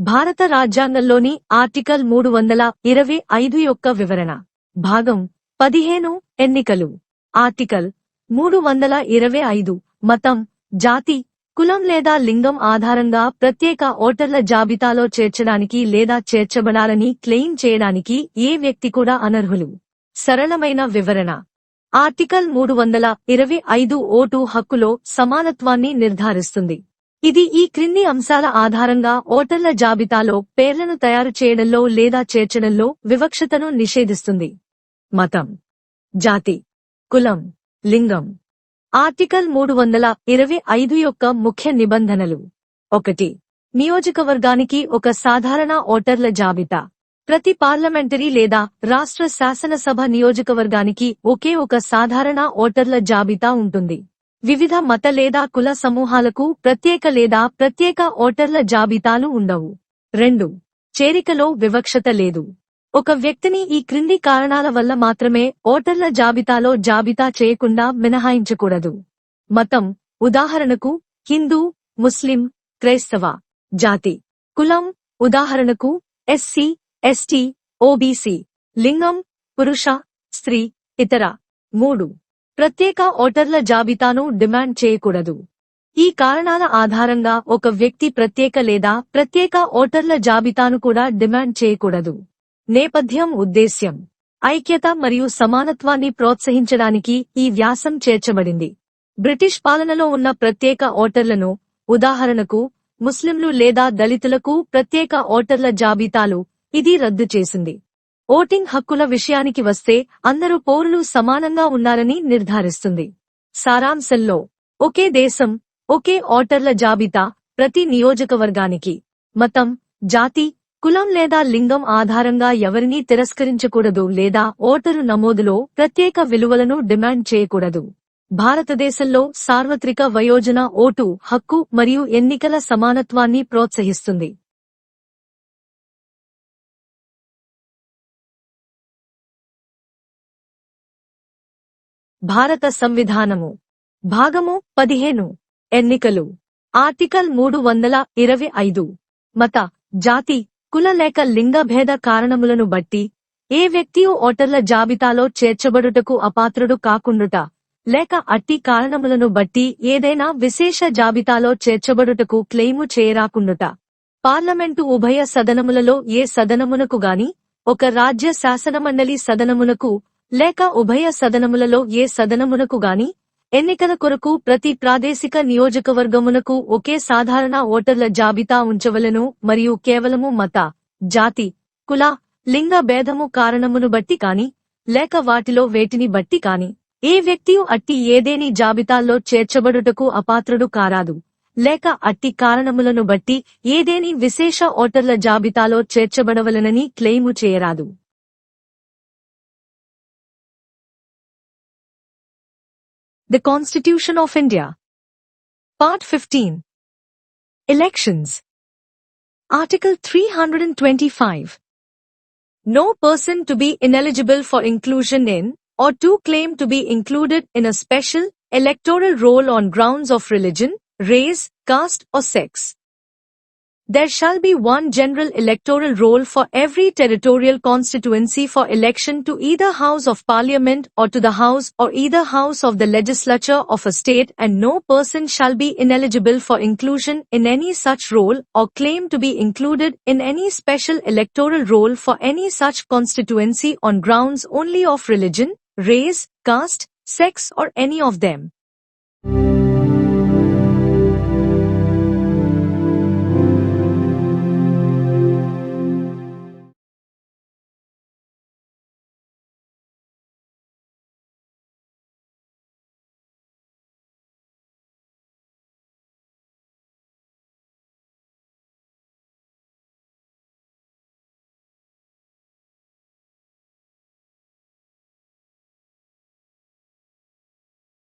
భారత రాజ్యాంగంలోని ఆర్టికల్ మూడు వందల ఇరవై ఐదు యొక్క వివరణ. భాగం పదిహేను ఎన్నికలు. ఆర్టికల్ మూడు వందల ఇరవై ఐదు. మతం జాతి కులం లేదా లింగం ఆధారంగా ప్రత్యేక ఓటర్ల జాబితాలో చేర్చడానికి లేదా చేర్చబడాలని క్లెయిమ్ చేయడానికి ఏ వ్యక్తి కూడా అనర్హులు? సరళమైన వివరణ. ఆర్టికల్ మూడు వందల ఇరవై ఐదు ఓటు హక్కులో సమానత్వాన్ని నిర్ధారిస్తుంది. ఇది ఈ క్రింది అంశాల ఆధారంగా ఓటర్ల జాబితాలో పేర్లను తయారు చేయడంలో లేదా చేర్చడంలో వివక్షతను నిషేధిస్తుంది. మతం జాతి కులం లింగం. ఆర్టికల్ మూడు వందల ఇరవై ఐదు యొక్క ముఖ్య నిబంధనలు. ఒకటి నియోజకవర్గానికి ఒక సాధారణ ఓటర్ల జాబితా. ప్రతి పార్లమెంటరీ లేదా రాష్ట్ర శాసనసభ నియోజకవర్గానికి ఒకే ఒక సాధారణ ఓటర్ల జాబితా ఉంటుంది. వివిధ మత లేదా కుల సమూహాలకు ప్రత్యేక లేదా ప్రత్యేక ఓటర్ల జాబితాలు ఉండవు. రెండు చేరికలో వివక్షత లేదు. ఒక వ్యక్తిని ఈ క్రింది కారణాల వల్ల మాత్రమే ఓటర్ల జాబితాలో జాబితా చేయకుండా మినహాయించకూడదు. మతం ఉదాహరణకు హిందూ ముస్లిం క్రైస్తవ జాతి. కులం ఉదాహరణకు ఎస్సీ ఎస్టీ ఓబీసీ లింగం పురుష స్త్రీ ఇతర. మూడు ప్రత్యేక ఓటర్ల జాబితాను డిమాండ్ చేయకూడదు. ఈ కారణాల ఆధారంగా ఒక వ్యక్తి ప్రత్యేక లేదా ప్రత్యేక ఓటర్ల జాబితాను కూడా డిమాండ్ చేయకూడదు. నేపథ్యం ఉద్దేశ్యం. ఐక్యత మరియు సమానత్వాన్ని ప్రోత్సహించడానికి ఈ వ్యాసం చేర్చబడింది. బ్రిటిష్ పాలనలో ఉన్న ప్రత్యేక ఓటర్లను ఉదాహరణకు ముస్లింలు లేదా దళితులకు ప్రత్యేక ఓటర్ల జాబితాలు ఇది రద్దు చేసింది. ఓటింగ్ హక్కుల విషయానికి వస్తే అందరూ పౌరులు సమానంగా ఉన్నారని నిర్ధారిస్తుంది. సారాంశంలో ఒకే దేశం ఒకే ఓటర్ల జాబితా ప్రతి నియోజకవర్గానికి. మతం జాతి కులం లేదా లింగం ఆధారంగా ఎవరినీ తిరస్కరించకూడదు లేదా ఓటరు నమోదులో ప్రత్యేక విలువలను డిమాండ్ చేయకూడదు. భారతదేశంలో సార్వత్రిక వయోజన ఓటు హక్కు మరియు ఎన్నికల సమానత్వాన్ని ప్రోత్సహిస్తుంది. భారత సంవిధానము. భాగము పదిహేను. ఎన్నికలు. ఆర్టికల్ మూడు వందల ఇరవై ఐదు. మత జాతి కుల లేక లింగభేద కారణములను బట్టి ఏ వ్యక్తియు ఓటర్ల జాబితాలో చేర్చబడుటకు అపాత్రుడు కాకుండుట లేక అట్టి కారణములను బట్టి ఏదైనా విశేష జాబితాలో చేర్చబడుటకు క్లెయిము చేయరాకుండుట. పార్లమెంటు ఉభయ సదనములలో ఏ సదనమునకు గాని ఒక రాజ్య శాసనమండలి సదనమునకు లేక ఉభయ సదనములలో ఏ సదనమునకు గాని ఎన్నికల కొరకు ప్రతి ప్రాదేశిక నియోజకవర్గమునకు ఒకే సాధారణ ఓటర్ల జాబితా ఉంచవలను మరియు కేవలము మత జాతి కుల లింగ భేదము కారణమును బట్టి కాని లేక వాటిలో వేటిని బట్టి కాని ఏ వ్యక్తియు అట్టి ఏదేని జాబితాల్లో చేర్చబడుటకు అపాత్రుడు కారాదు. లేక అట్టి కారణములను బట్టి ఏదేని విశేష ఓటర్ల జాబితాలో చేర్చబడవలనని క్లెయిము చేయరాదు. The Constitution of India. Part 15. Elections. Article 325. No person to be ineligible for inclusion in, or to claim to be included in a special, electoral roll on grounds of religion, race, caste or sex. There shall be one general electoral roll for every territorial constituency for election to either House of Parliament or to the House or either House of the Legislature of a state and no person shall be ineligible for inclusion in any such roll or claim to be included in any special electoral roll for any such constituency on grounds only of religion, race, caste, sex or any of them.